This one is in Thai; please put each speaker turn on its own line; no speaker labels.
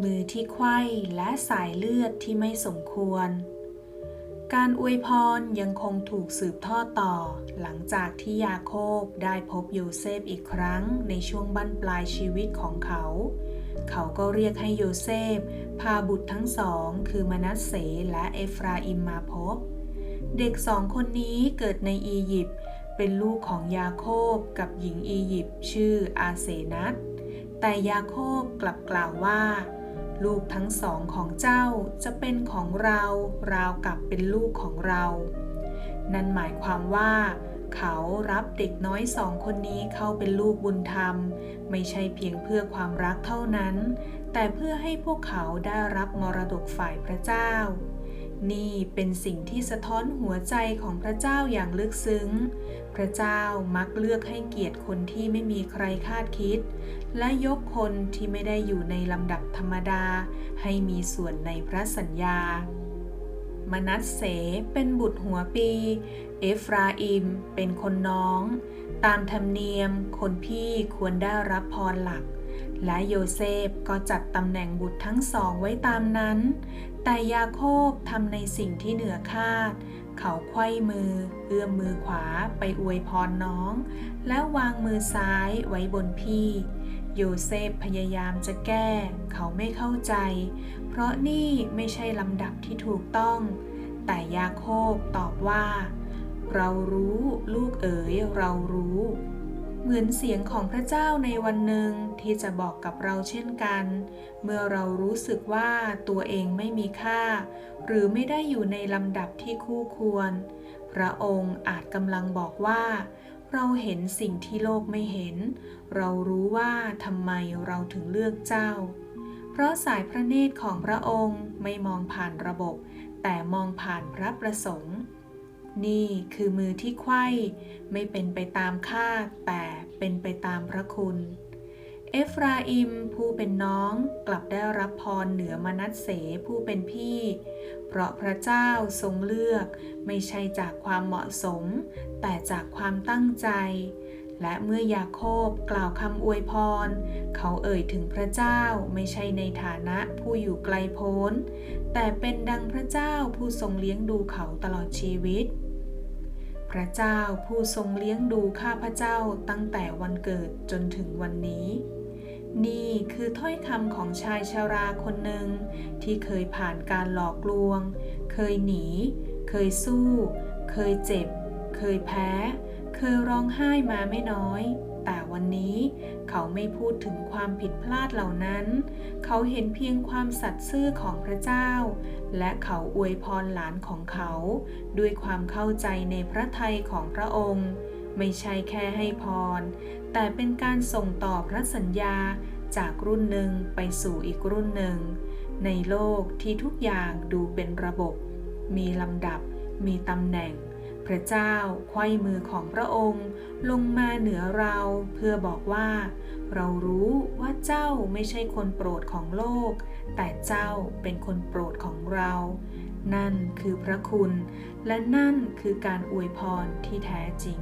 มือที่ไขว้และสายเลือดที่ไม่สมควร การอวยพรยังคงถูกสืบทอดต่อ หลังจากที่ยาโคบได้พบโยเซฟอีกครั้งในช่วงบั้นปลายชีวิตของเขา เขาก็เรียกให้โยเซฟ พาบุตรทั้งสอง คือมนัสเสและเอฟราอิมมาพบ เด็กสองคนนี้เกิดในอียิปต์เป็นลูกของยาโคบกับหญิงอียิปต์ชื่ออาเซนัตแต่ยาโคบกลับกล่าวว่า ลูกทั้งสองของเจ้าจะเป็นของเราราวกับเป็นลูกของเรา นั่นหมายความว่า เขารับเด็กน้อยสองคนนี้เข้าเป็นลูกบุญธรรม ไม่ใช่เพียงเพื่อความรักเท่านั้น แต่เพื่อให้พวกเขาได้รับมรดกฝ่ายพระเจ้า นี่เป็นสิ่งที่สะท้อนหัวใจของพระเจ้าอย่างลึกซึ้ง พระเจ้ามักเลือกให้เกียรติคนที่ไม่มีใครคาดคิด และยกคนที่ไม่ได้อยู่ในลำดับธรรมดา ให้มีส่วนในพระสัญญามนัสเสเป็นบุตรหัวปี เอฟราอิมเป็นคนน้อง ตามธรรมเนียมคนพี่ควรได้รับพรหลัก และโยเซฟก็จัดตำแหน่งบุตรทั้งสองไว้ตามนั้น แต่ยาโคบทำในสิ่งที่เหนือคาด เขาไขว้มือ เอื้อมมือขวาไปอวยพรน้อง แล้ววางมือซ้ายไว้บนพี่ โยเซฟพยายามจะแก้ เขาไม่เข้าใจ เพราะนี่ไม่ใช่ลำดับที่ถูกต้อง แต่ยาโคบตอบว่า เรารู้ลูกเอ๋ยเรารู้ เหมือนเสียงของพระเจ้าในวันหนึ่งที่จะบอกกับเราเช่นกัน เมื่อเรารู้สึกว่าตัวเองไม่มีค่า หรือไม่ได้อยู่ในลำดับที่คู่ควร พระองค์อาจกำลังบอกว่า เราเห็นสิ่งที่โลกไม่เห็น เรารู้ว่าทำไมเราถึงเลือกเจ้า เพราะสายพระเนตรของพระองค์ไม่มองผ่านระบบ แต่มองผ่านพระประสงค์ นี่คือมือที่ไขว้ไม่เป็นไปตามคาดแต่เป็นไปตามพระคุณ เอฟราอิมผู้เป็นน้องกลับได้รับพรเหนือมนัสเสผู้เป็นพี่ เพราะพระเจ้าทรงเลือกไม่ใช่จากความเหมาะสม แต่จากความตั้งใจ และเมื่อยาโคบกล่าวคำอวยพร เขาเอ่ยถึงพระเจ้าไม่ใช่ในฐานะผู้อยู่ไกลโพ้น แต่เป็นดังพระเจ้าผู้ทรงเลี้ยงดูเขาตลอดชีวิต พระเจ้าผู้ทรงเลี้ยงดูข้าพเจ้าตั้งแต่วันเกิดจนถึงวันนี้ นี่คือถ้อยคำของชายชาราคนหนึ่ง ที่เคยผ่านการหลอกลวง เคยหนี เคยสู้ เคยเจ็บ เคยแพ้ เคยร้องไห้มาไม่น้อย แต่วันนี้เขาไม่พูดถึงความผิดพลาดเหล่านั้น เขาเห็นเพียงความสัตย์ซื่อของพระเจ้า และเขาอวยพรหลานของเขา ด้วยความเข้าใจในพระทัยของพระองค์ ไม่ใช่แค่ให้พร แต่เป็นการส่งต่อพระสัญญาจากรุ่นหนึ่งไปสู่อีกรุ่นหนึ่ง ในโลกที่ทุกอย่างดูเป็นระบบ มีลำดับ มีตำแหน่ง พระเจ้าไขว้มือของพระองค์ลงมาเหนือเราเพื่อบอกว่า เรารู้ว่าเจ้าไม่ใช่คนโปรดของโลก แต่เจ้าเป็นคนโปรดของเรา นั่นคือพระคุณ และนั่นคือการอวยพรที่แท้จริง